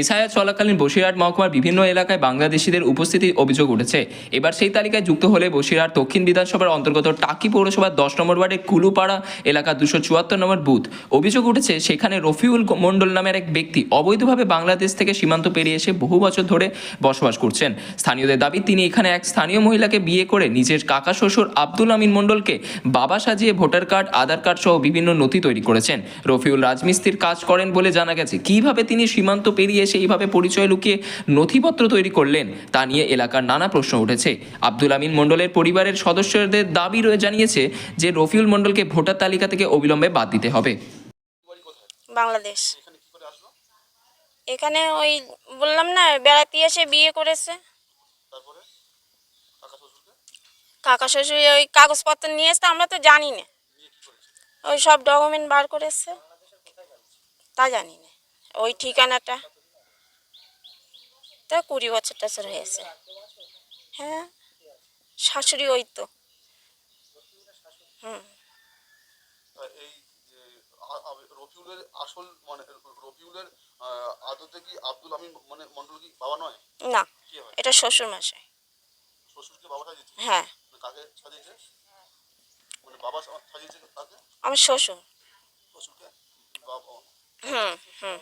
এছাড়া চলাকালীন বসিরহাট মহকুমার বিভিন্ন এলাকায় বাংলাদেশিদের উপস্থিতির অভিযোগ উঠেছে। এবার সেই তালিকায় যুক্ত হলে বসিরহাট দক্ষিণ বিধানসভার অন্তর্গত টাকি পৌরসভার দশ নম্বর ওয়ার্ডের কুলুপাড়া এলাকা দুশো চুয়াত্তর নম্বর বুথ। অভিযোগ উঠেছে, সেখানে রফিউল মণ্ডল নামের এক ব্যক্তি অবৈধভাবে বাংলাদেশ থেকে সীমান্ত পেরিয়ে এসে বহু বছর ধরে বসবাস করছেন। স্থানীয়দের দাবি, তিনি এখানে এক স্থানীয় মহিলাকে বিয়ে করে নিজের কাকা শ্বশুর আব্দুল আমিন মণ্ডলকে বাবা সাজিয়ে ভোটার কার্ড, আধার কার্ড সহ বিভিন্ন নথি তৈরি করেছেন। রফিউল রাজমিস্ত্রির কাজ করেন বলে জানা গেছে, কীভাবে তিনি সীমান্ত পেরিয়ে এসে এইভাবে পরিচয় লুকিয়ে নথিপত্র তৈরি করলেন, তা নিয়ে এলাকার নানা প্রশ্ন উঠেছে। আব্দুল আমিন মণ্ডলের পরিবারের সদস্যদের দাবি জানিয়েছে যে, রফিউল মণ্ডলকে ভোটার তালিকা থেকে অবিলম্বে বাদ দিতে হবে। বাংলাদেশ। এখানে ওই বললাম না, বেড়াতে এসে বিয়ে করেছে। কাকা শ্বশুর ওই কাগজপত্র নিয়ে এসছে, আমরা তো জানি না। ওই সব ডকুমেন্ট বার করেছে। তা জানি না। ওই ঠিকানাটা। তা কুড়ি বছর টছর হয়েছে। হ্যাঁ শাশুড়ি ওই তো। হুম। আ- আসল মানে রফিউলের আহ, আদতে কি আব্দুল আমিন মানে মন্ডল কি বাবা নয়? না এটা শ্বশুর মশাই শ্বশুরকে বাবা সাজিয়েছে? হ্যাঁ। মানে কাকে সাজিয়েছে? মানে বাবা সা- সাজিয়েছে কাকে? আমার শ্বশুর। শ্বশুরকে? বাবা হুম হুম।